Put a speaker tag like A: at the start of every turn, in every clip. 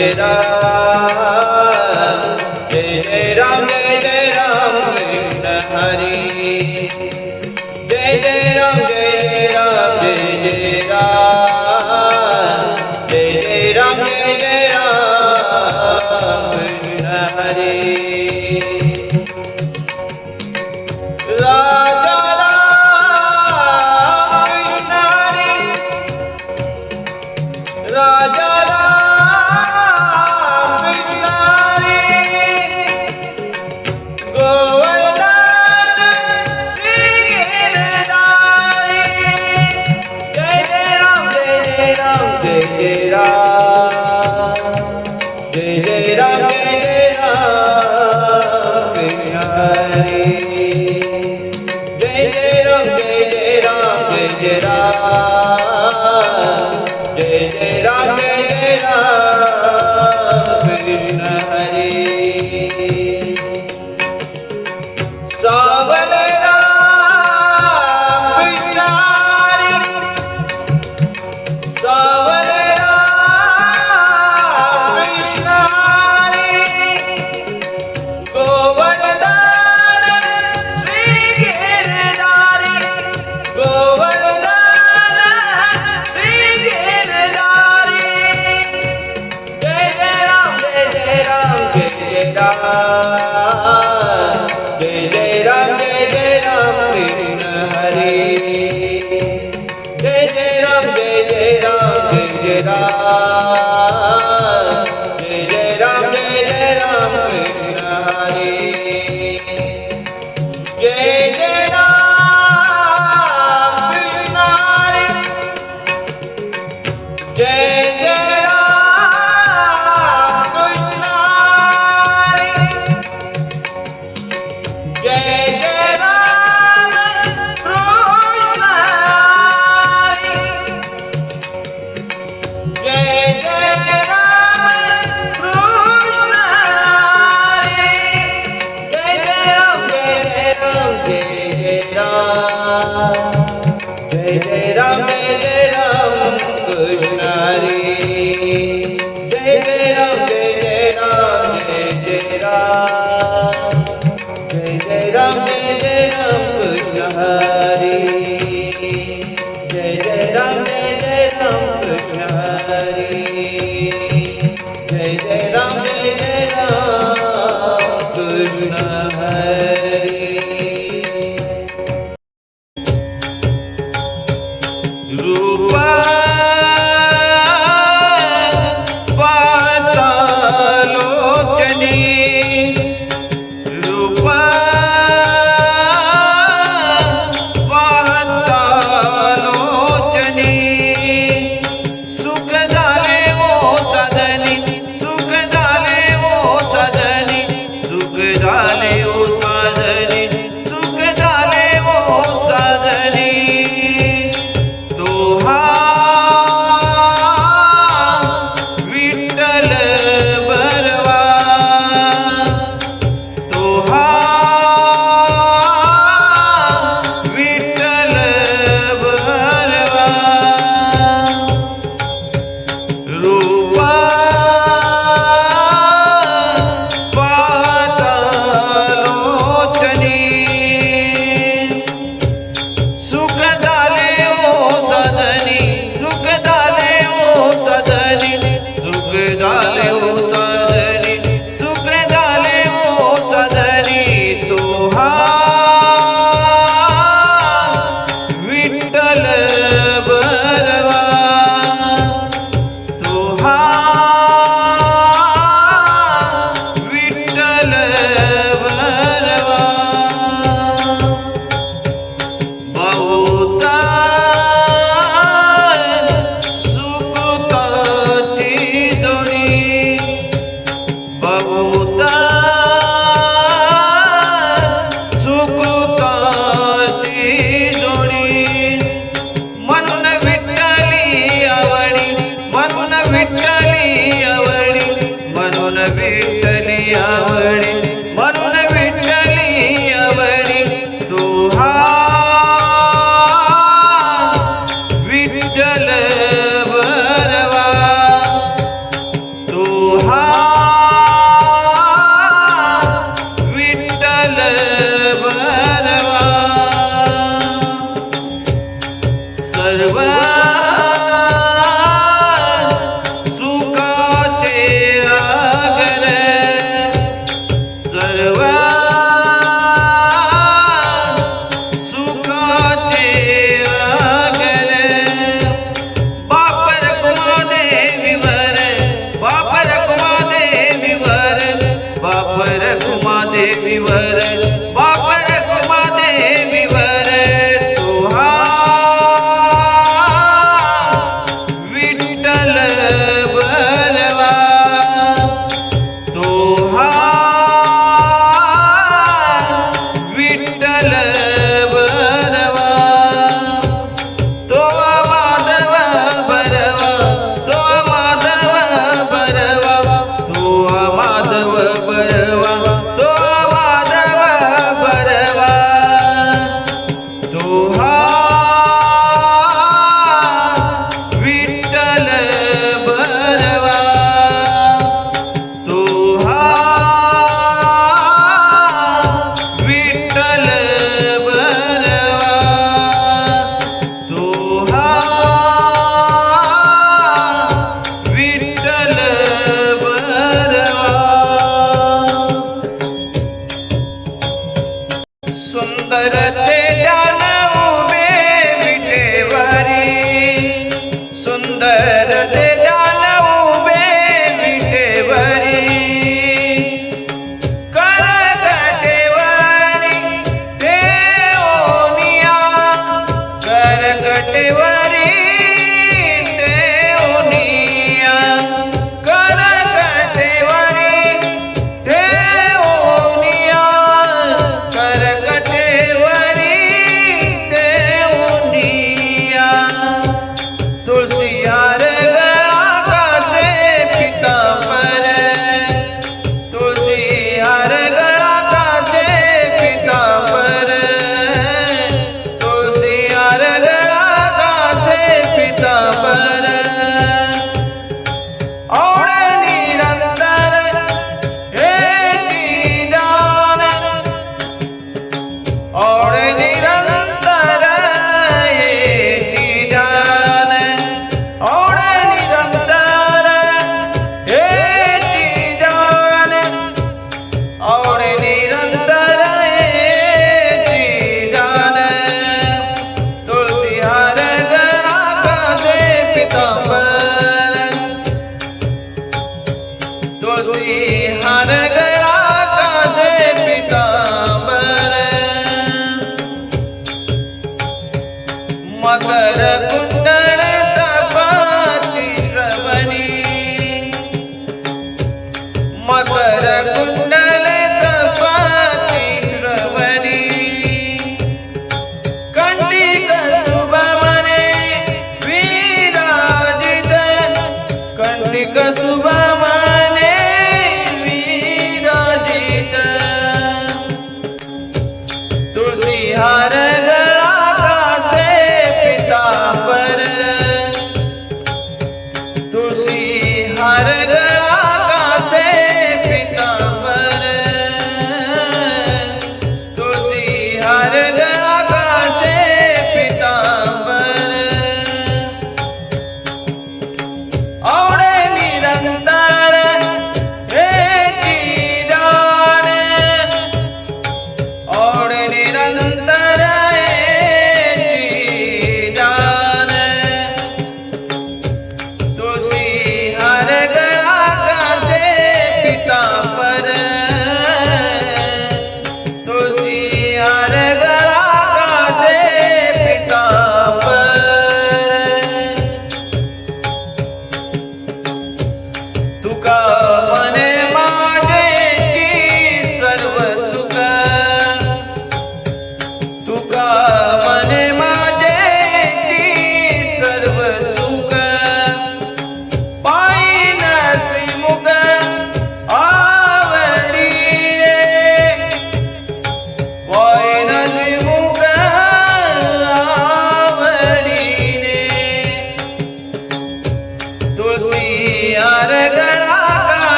A: get up. será. Jai Jai baby, oh, baby.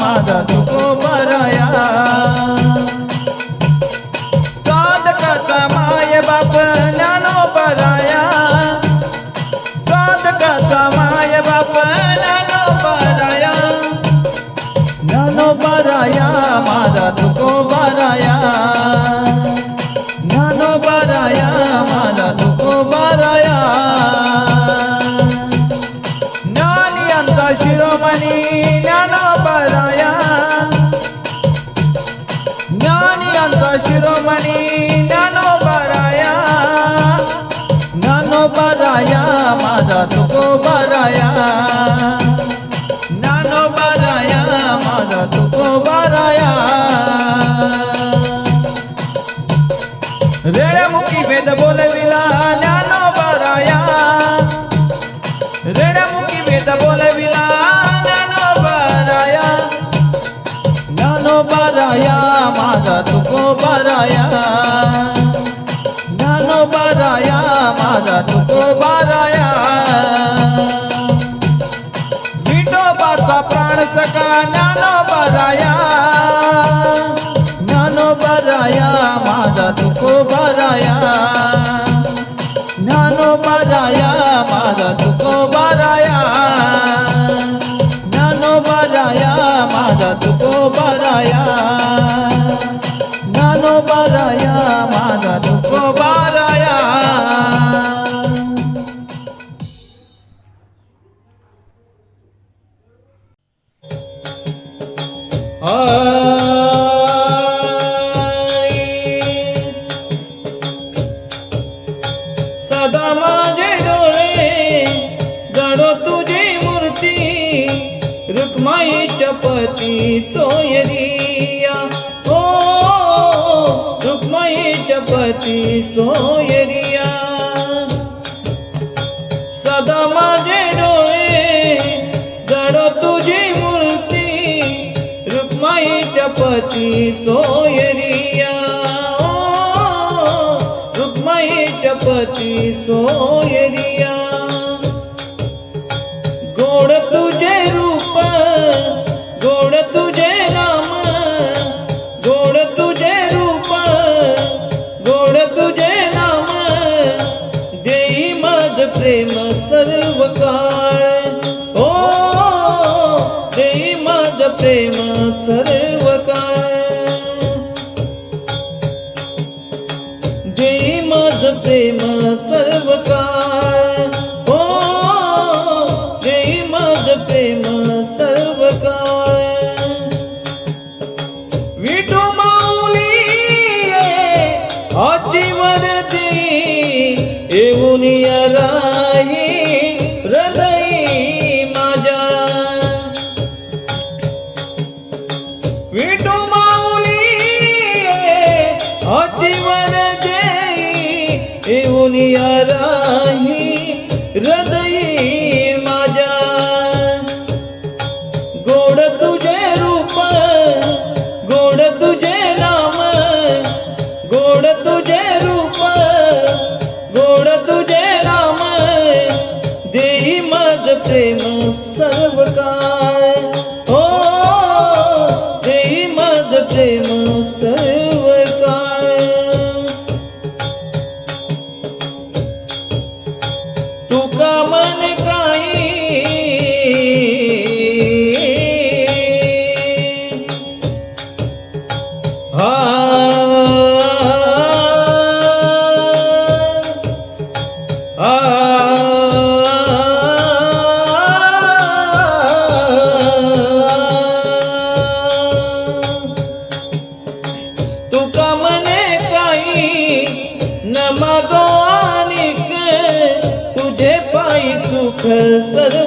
A: माझा तुको बरया माझा
B: तुकोबाराया ज्ञानोबाराया माझा तुकोबा माझा तुकोबा
A: सदा माझे डोळे जड तुझी मूर्ती रुक्माईच्या पती सोयरिया. रुक्माईच्या पती सोय પ્રેમ સર્વકા ਪ੍ਰੇਮ ਸਰਵ ਕਾ तुका मने काही न मागो तुझे पायी सुख सर्व